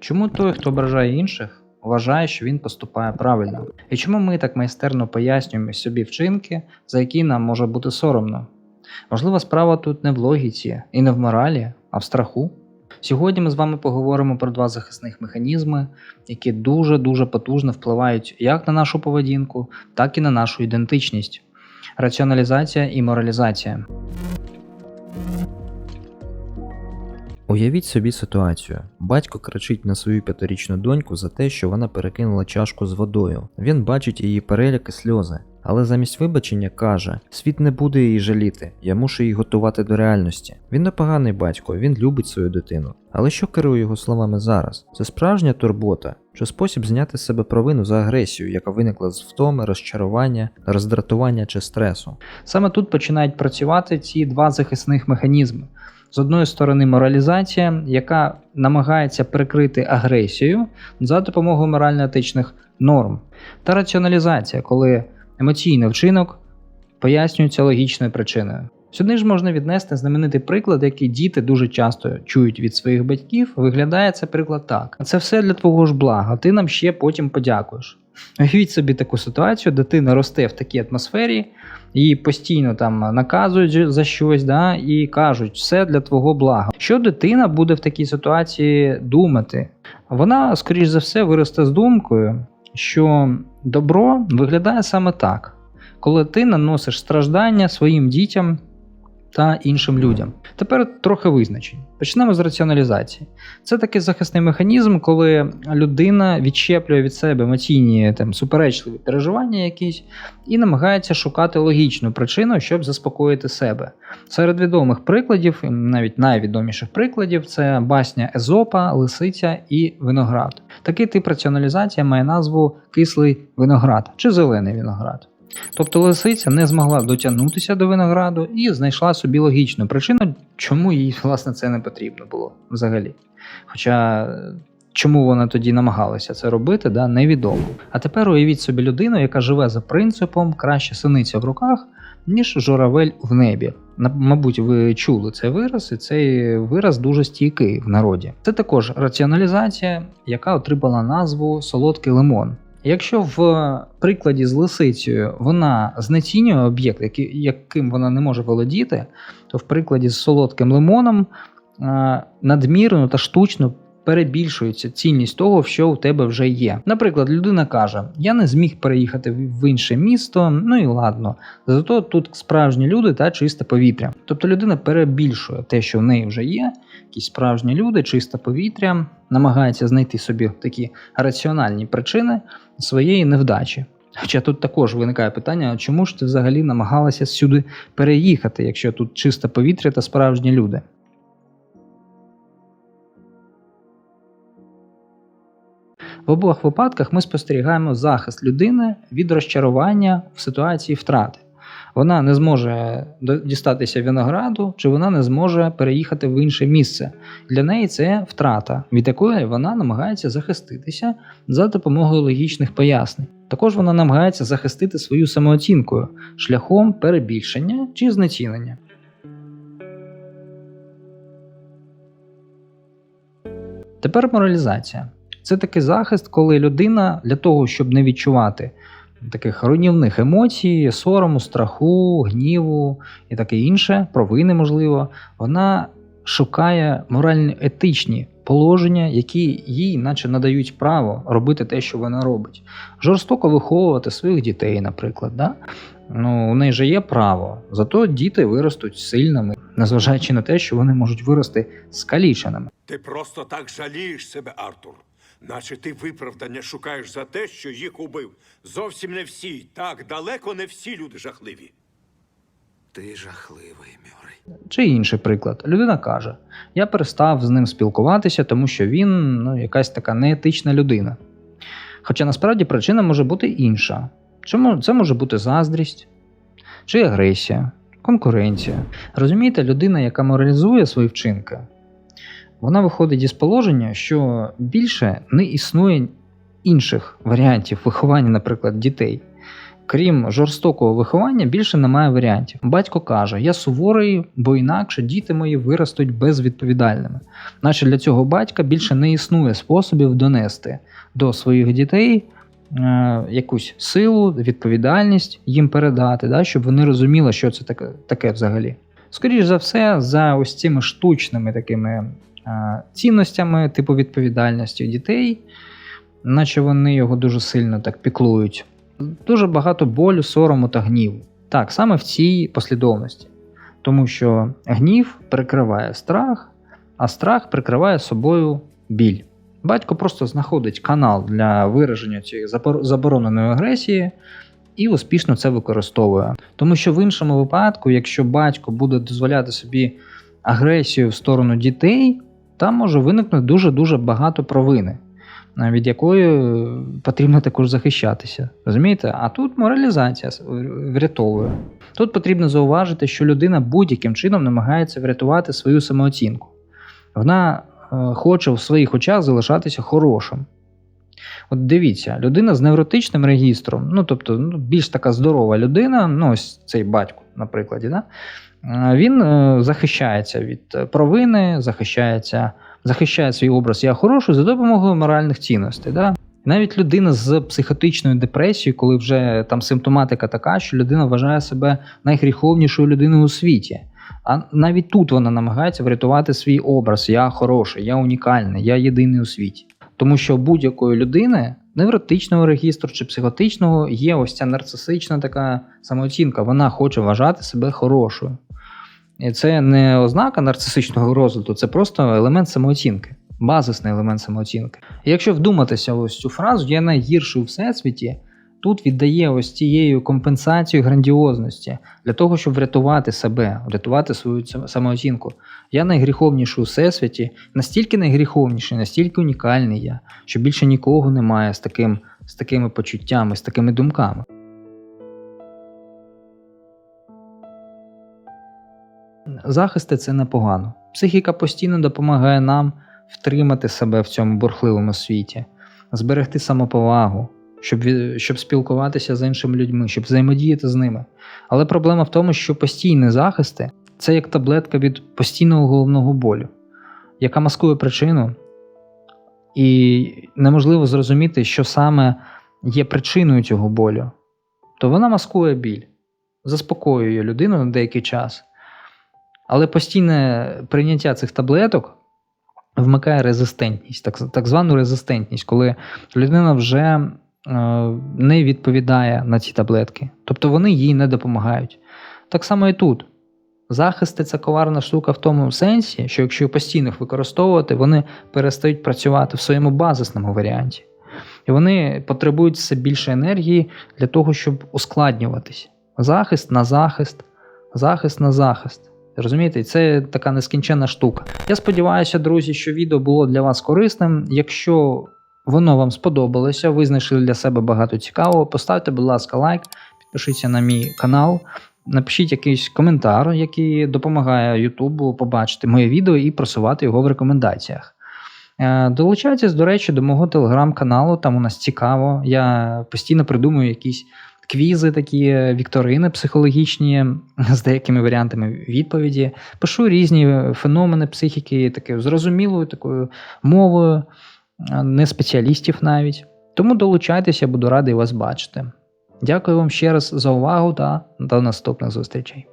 Чому той, хто ображає інших, вважає, що він поступає правильно? І чому ми так майстерно пояснюємо собі вчинки, за які нам може бути соромно? Можливо, справа тут не в логіці і не в моралі, а в страху. Сьогодні ми з вами поговоримо про два захисних механізми, які дуже-дуже потужно впливають як на нашу поведінку, так і на нашу ідентичність. Раціоналізація і моралізація. Уявіть собі ситуацію. Батько кричить на свою п'ятирічну доньку за те, що вона перекинула чашку з водою. Він бачить її переляк і сльози, але замість вибачення каже: світ не буде її жаліти, я мушу її готувати до реальності. Він непоганий батько, він любить свою дитину. Але що керує його словами зараз? Це справжня турбота, чи спосіб зняти з себе провину за агресію, яка виникла з втоми, розчарування, роздратування чи стресу. Саме тут починають працювати ці два захисних механізми. З одної сторони, моралізація, яка намагається прикрити агресію за допомогою морально-етичних норм, та раціоналізація, коли емоційний вчинок пояснюється логічною причиною. Сюди ж можна віднести знаменитий приклад, який діти дуже часто чують від своїх батьків. Виглядає це приклад так: це все для твого ж блага, ти нам ще потім подякуєш. Уявіть собі таку ситуацію, дитина росте в такій атмосфері, її постійно там наказують за щось, да, і кажуть, все для твого блага. Що дитина буде в такій ситуації думати? Вона, скоріш за все, виросте з думкою, що добро виглядає саме так, коли ти наносиш страждання своїм дітям та іншим людям. Тепер трохи визначень. Почнемо з раціоналізації. Це такий захисний механізм, коли людина відщеплює від себе емоційні там, суперечливі переживання якісь і намагається шукати логічну причину, щоб заспокоїти себе. Серед відомих прикладів, навіть найвідоміших прикладів, це басня Езопа, Лисиця і виноград. Такий тип раціоналізації має назву кислий виноград чи зелений виноград. Тобто лисиця не змогла дотягнутися до винограду і знайшла собі логічну причину, чому їй власне це не потрібно було взагалі. Хоча чому вона тоді намагалася це робити, да, невідомо. А тепер уявіть собі людину, яка живе за принципом краще синиця в руках, ніж журавель в небі. Мабуть, ви чули цей вираз, і цей вираз дуже стійкий в народі. Це також раціоналізація, яка отримала назву солодкий лимон. Якщо в прикладі з лисицею вона знецінює об'єкт, яким вона не може володіти, то в прикладі з солодким лимоном е, надмірно та штучно перебільшується цінність того, що у тебе вже є. Наприклад, людина каже: Я не зміг переїхати в інше місто, ну і ладно. Зато тут справжні люди та чисте повітря. Тобто людина перебільшує те, що в неї вже є, якісь справжні люди, чисте повітря, намагається знайти собі такі раціональні причини своєї невдачі. Хоча тут також виникає питання, чому ж ти взагалі намагалася сюди переїхати, якщо тут чисте повітря та справжні люди? В обох випадках ми спостерігаємо захист людини від розчарування в ситуації втрати. Вона не зможе дістатися винограду, чи вона не зможе переїхати в інше місце. Для неї це втрата, від якої вона намагається захиститися за допомогою логічних пояснень. Також вона намагається захистити свою самооцінкою шляхом перебільшення чи знецінення. Тепер моралізація. Це такий захист, коли людина для того, щоб не відчувати таких руйнівних емоцій, сорому, страху, гніву і таке інше, провини, можливо, вона шукає морально-етичні положення, які їй, наче надають право робити те, що вона робить. Жорстоко виховувати своїх дітей, наприклад. Да? Ну, у неї же є право, зато діти виростуть сильними, незважаючи на те, що вони можуть вирости скаліченими. Ти просто так жалієш себе, Артур. Наче ти виправдання шукаєш за те, що їх убив. Зовсім не всі, так далеко не всі люди жахливі. Ти жахливий, Мюррей. Чи інший приклад. Людина каже: Я перестав з ним спілкуватися, тому що він ну, якась така неетична людина. Хоча насправді причина може бути інша. Чому це може бути заздрість, чи агресія, конкуренція. Розумієте, людина, яка моралізує свої вчинки, вона виходить із положення, що більше не існує інших варіантів виховання, наприклад, дітей. Крім жорстокого виховання, більше немає варіантів. Батько каже: Я суворий, бо інакше діти мої виростуть безвідповідальними. Наче для цього батька більше не існує способів донести до своїх дітей е, якусь силу, відповідальність їм передати, да, щоб вони розуміли, що це таке, таке взагалі. Скоріше за все, за ось цими штучними такими цінностями, типу відповідальності дітей, наче вони його дуже сильно так піклують. Дуже багато болю, сорому та гніву. Так, саме в цій послідовності. Тому що гнів прикриває страх, а страх прикриває собою біль. Батько просто знаходить канал для вираження цієї забороненої агресії і успішно це використовує. Тому що в іншому випадку, якщо батько буде дозволяти собі агресію в сторону дітей, там може виникнути дуже-дуже багато провини, від якої потрібно також захищатися. Розумієте? А тут моралізація врятовує. Тут потрібно зауважити, що людина будь-яким чином намагається врятувати свою самооцінку. Вона е, хоче в своїх очах залишатися хорошим. От дивіться, людина з невротичним регістром, ну тобто ну, більш така здорова людина, ну ось цей батько, наприклад, да? Е, він е, захищається від е, провини, захищається, захищає свій образ я хороший за допомогою моральних цінностей. Да? Навіть людина з психотичною депресією, коли вже там симптоматика така, що людина вважає себе найгріховнішою людиною у світі. А навіть тут вона намагається врятувати свій образ. Я хороший, я унікальний, я єдиний у світі. Тому що будь-якої людини, невротичного регістру чи психотичного, є ось ця нарцисична така самооцінка. Вона хоче вважати себе хорошою. Це не ознака нарцисичного розладу, це просто елемент самооцінки, базисний елемент самооцінки. І якщо вдуматися ось цю фразу, я найгірший у всесвіті, тут віддає ось цією компенсацією грандіозності для того, щоб врятувати себе, врятувати свою самооцінку. Я найгріховніший у всесвіті, настільки найгріховніший, настільки унікальний я, що більше нікого немає з, таким, з такими почуттями, з такими думками. Захисти це непогано. Психіка постійно допомагає нам втримати себе в цьому бурхливому світі, зберегти самоповагу, щоб, щоб спілкуватися з іншими людьми, щоб взаємодіяти з ними. Але проблема в тому, що постійні захисти це як таблетка від постійного головного болю, яка маскує причину, і неможливо зрозуміти, що саме є причиною цього болю. То вона маскує біль, заспокоює людину на деякий час. Але постійне прийняття цих таблеток вмикає резистентність, так, так звану резистентність, коли людина вже е, не відповідає на ці таблетки. Тобто вони їй не допомагають. Так само і тут. Захисти це коварна штука в тому сенсі, що якщо постійно їх використовувати, вони перестають працювати в своєму базисному варіанті. І вони потребують все більше енергії для того, щоб ускладнюватись. Захист на захист, захист на захист. Розумієте, це така нескінченна штука. Я сподіваюся, друзі, що відео було для вас корисним. Якщо воно вам сподобалося, ви знайшли для себе багато цікавого, поставте, будь ласка, лайк, підпишіться на мій канал, напишіть якийсь коментар, який допомагає Ютубу побачити моє відео і просувати його в рекомендаціях. Е, Долучайтесь, до речі, до мого телеграм-каналу, там у нас цікаво. Я постійно придумую якісь квізи, такі е, вікторини психологічні з деякими варіантами відповіді. Пишу різні феномени психіки, такою зрозумілою такою мовою, е, не спеціалістів навіть. Тому долучайтеся, буду радий вас бачити. Дякую вам ще раз за увагу та до наступних зустрічей.